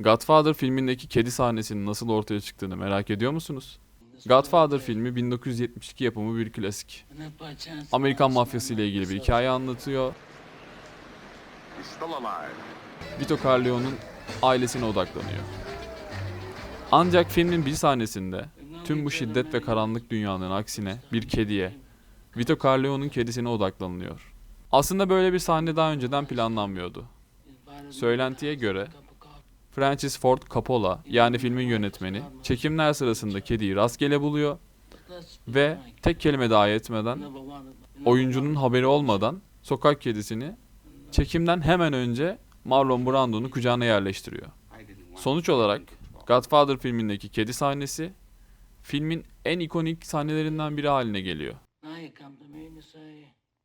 Godfather filmindeki kedi sahnesinin nasıl ortaya çıktığını merak ediyor musunuz? Godfather filmi 1972 yapımı bir klasik. Amerikan mafyası ile ilgili bir hikaye anlatıyor. Vito Corleone'un ailesine odaklanıyor. Ancak filmin bir sahnesinde tüm bu şiddet ve karanlık dünyanın aksine bir kediye, Vito Corleone'un kedisine odaklanılıyor. Aslında böyle bir sahne daha önceden planlanmıyordu. Söylentiye göre Francis Ford Coppola yani filmin yönetmeni çekimler sırasında kediyi rastgele buluyor ve tek kelime dahi etmeden oyuncunun haberi olmadan sokak kedisini çekimden hemen önce Marlon Brando'nun kucağına yerleştiriyor. Sonuç olarak Godfather filmindeki kedi sahnesi filmin en ikonik sahnelerinden biri haline geliyor.